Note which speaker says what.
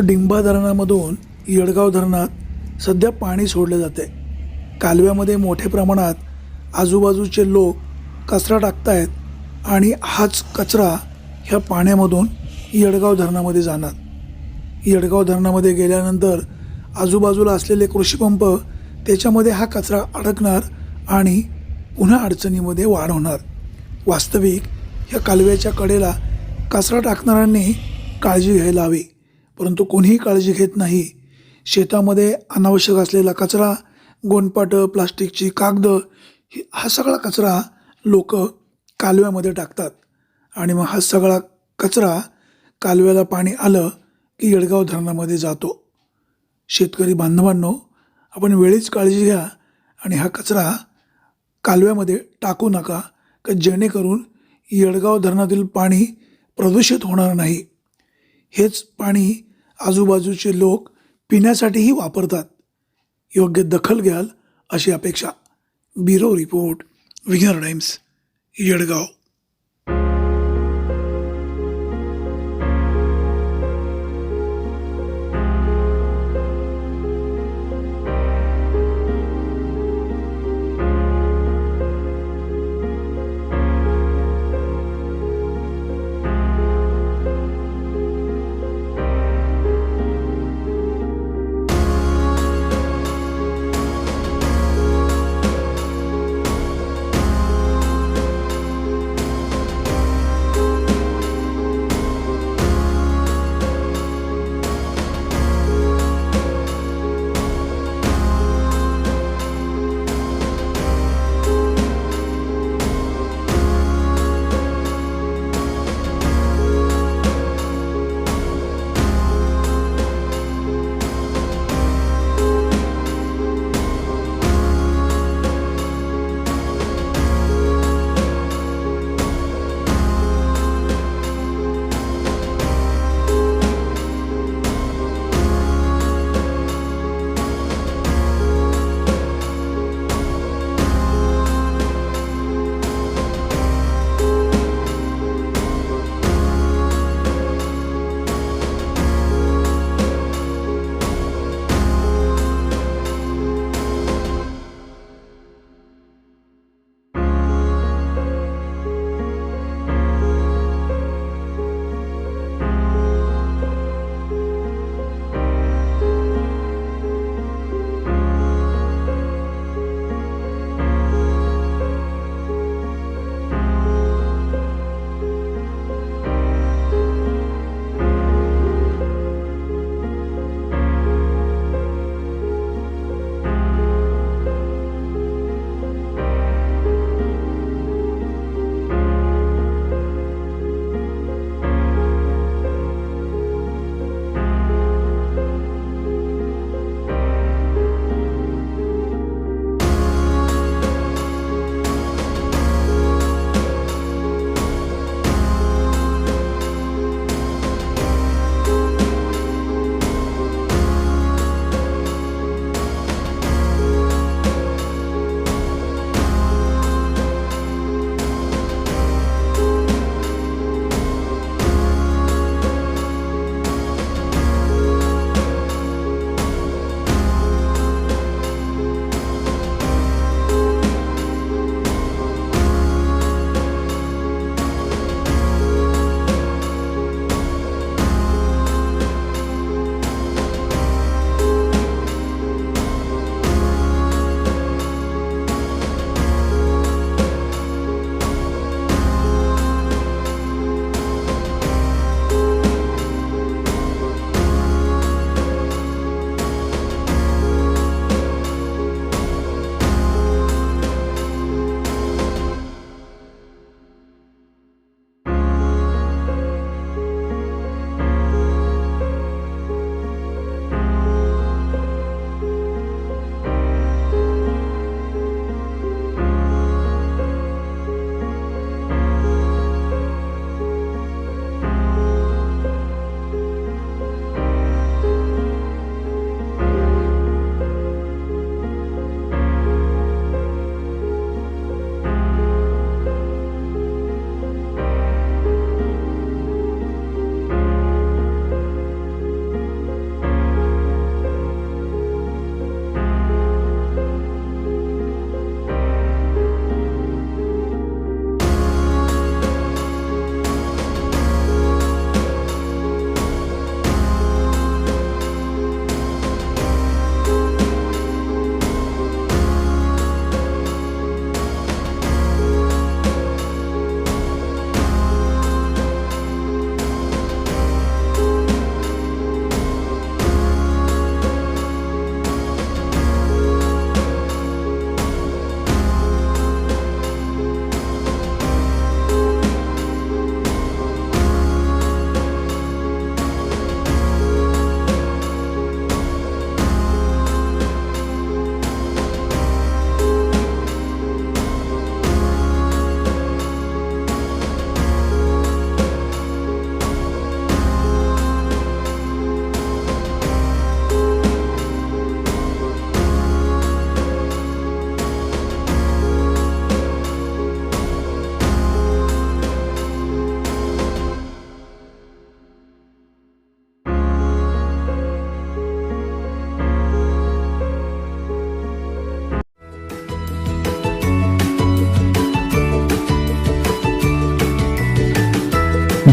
Speaker 1: डिंबा धरणामधून येडगाव धरणात सध्या पाणी सोडले जाते. कालव्यामध्ये मोठ्या प्रमाणात आजूबाजूचे लोक कचरा टाकतायत आणि हाच कचरा ह्या पाण्यामधून येडगाव धरणामध्ये जाणार. येडगाव धरणामध्ये गेल्यानंतर आजूबाजूला असलेले कृषीपंप त्याच्यामध्ये हा कचरा अडकणार आणि पुन्हा अडचणीमध्ये वाढ होणार. वास्तविक या कालव्याच्या कडेला कचरा टाकणाऱ्यांनी काळजी घ्यायला हवी. परंतु कोणीही काळजी घेत नाही. शेतामध्ये अनावश्यक असलेला कचरा गोंडपाटं प्लास्टिकची कागदं हा सगळा कचरा लोक कालव्यामध्ये टाकतात. आणि मग हा सगळा कचरा कालव्याला पाणी आलं की येडगाव धरणामध्ये जातो. शेतकरी बांधवांनो आपण वेळीच काळजी घ्या आणि हा कचरा कालव्यामध्ये टाकू नका का जेणेकरून येडगाव धरणातील पाणी प्रदूषित होणार नाही. हेच पाणी आजूबाजूचे लोक पिण्यासाठीही वापरतात. योग्य दखल घ्याल अशी अपेक्षा. Bureau report Vighnahar times Yedgaon.